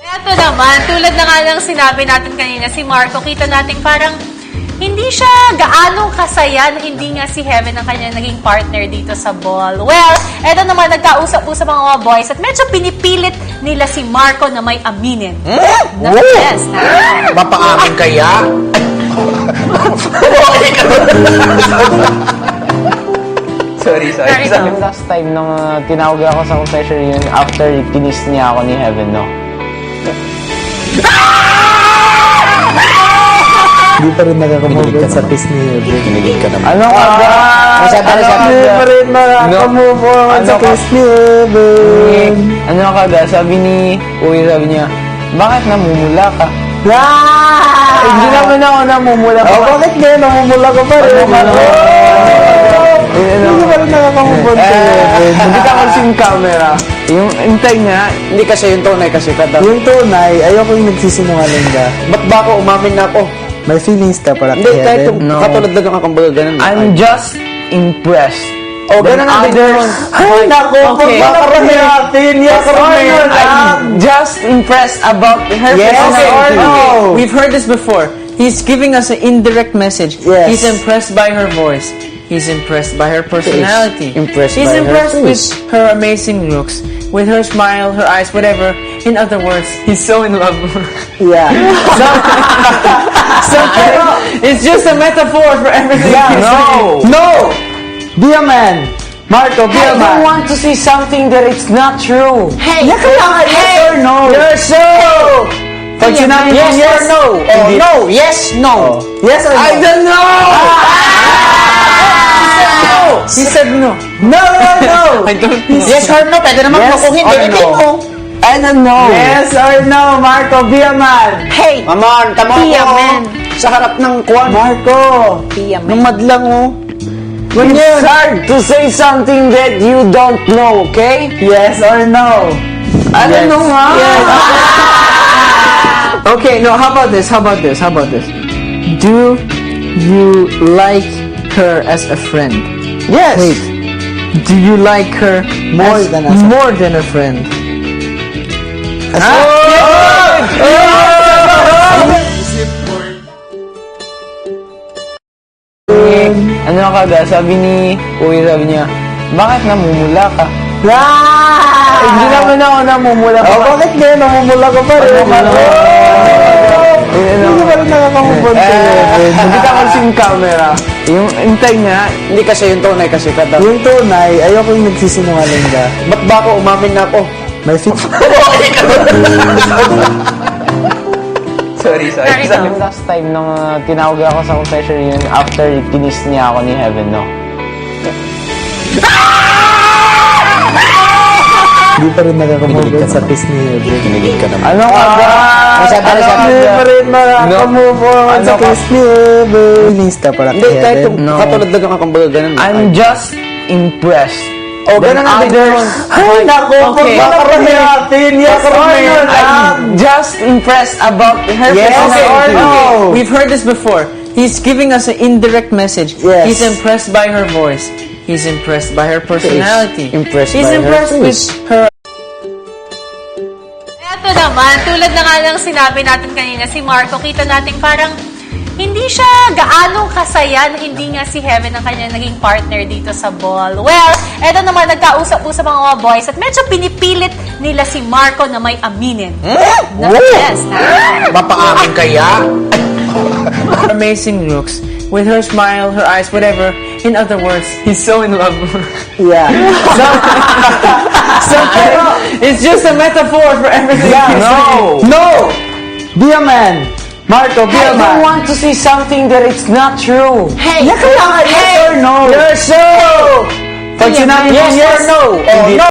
Eto naman, tulad na nga ng sinabi natin kanina, si Marco, kita natin parang hindi siya gaanong kasaya na hindi nga si Heaven ang kanya naging partner dito sa ball. Well, eto naman, nagkausap-usap ang mga boys at medyo pinipilit nila si Marco na may aminin. Na, Woo! yes, na, Mapaamin kaya? sorry. Sorry, sorry. no. Last time nung uh, tinawag ako sa confession yun, after kinis niya ako ni Heaven, no? Hindi pa rin nakakamove on sa kiss ni Heaven. Kinilig ka naman. Ano ka ba? Masyado na Ano ka Hindi pa rin nakakamove on Ano sa ka- kiss ni Heaven. Ano ka ba? Sabi ni Uy, sabi niya, bakit namumula ka? Ah! Hindi naman ako namumula Oh, ka. bakit ngayon namumula ko pa rin? Ano Hindi pa rin nakakamove on sa. Hindi ka kasi yung camera. Yung intay niya, Hindi kasi yung tunay kasi kada. Yung tunay, ayoko yung nagsisinungaling ka. Ba't ba ako umamin na ako? May feelings ka para Hindi, kay kahit Heaven. yung No. katulad na kumbaga ganun. I'm just impressed. Oh, ganun ang Others- bigyan. Ay, naku, Okay. pagkakarami natin. Yes or no lang. I'm just impressed about her Yes personality. or no? We've heard this before. He's giving us an indirect message. Yes. He's impressed by her voice. He's impressed by her personality. impressed He's by her impressed with face. her amazing looks, with her smile, her eyes, whatever. In other words, he's so in love with her. Yeah. So it's just a metaphor for everything. Yeah, no. saying. No! Be a man. Marco, be a I don't man. want to see something that it's not true. Hey, Yeah, kaya nga, yes or no? Yes, so. Pag sinabi mo Yes, yes, or no? Oh, no, yes, no. Oh. Yes or no? I don't know. Ah. He said no. No, no, no. I don't know. Yes or no? Pwede naman Yes kung hindi, or hindi no? mo. I don't know. Yes or no, Marco, be a man. Hey, Come on, come on. Be a man. Sa harap ng kwan. Marco. be a man. Ng madlang oh. It's hard to say something that you don't know, okay? Yes or no? I don't know nga. Okay, no, how about this? How about this? How about this? Do you like her as a friend? Yes. Wait. Do you like her More as- than as a- more than a friend? Ano ka ba? Sabi ni Uy, sabi niya, bakit namumula ka? Eh, Ah! Hindi naman ako namumula Oh, ka. bakit ngayon namumula ko pa rin? Ano Hindi pa rin nakakamove on sa. Hindi ka kasi yung camera. Yung intay niya, Hindi kasi yung tunay kasi kada. Yung tunay, ayoko yung nagsisinungaling ka. Ba't ba ako umamin na ako? May feelings sorry, Sorry, no. yung last time nung uh, tinawag ako sa confession yun, after kinis niya ako ni Heaven, no? Hindi pa rin nakakamove on sa kiss ni Heaven. Kinilig ka naman. Ano ka ba? Masyado na Ano siya. Hindi pa rin nakakamove on Ano sa ka- kiss ni Heaven. Feelings ka para Hindi, kay kahit No. katulad na kang kumbaga ganun. I'm just impressed. Oh, ganun ang bigyan. Ay, naku, Okay. pagkakarami natin. Yes or no lang. I'm just impressed about her Yes personality. or no? We've heard this before. He's giving us an indirect message. Yes. He's impressed by her voice. He's impressed by her personality. Impressed He's by her impressed with face. her Eto naman, tulad na nga ng sinabi natin kanina, si Marco, kita natin parang hindi siya gaanong kasaya na hindi nga si Heaven ang kanya naging partner dito sa ball. Well, eto naman, nagkausap-usap ang mga boys at medyo pinipilit nila si Marco na may aminin. Na, Woo! yes, na, Mapaamin kaya? amazing looks, with her smile, her eyes, whatever. In other words, he's so in love with her. Yeah. So it's just a metaphor for everything. Yeah, he's saying. no. No! Be a man. Marco, be I a man. don't want to say something that it's not true. Hey, Yeah, kaya nga, yes or no? Yes, so. Pag sinabi mo Yes yes or no? Oh, no.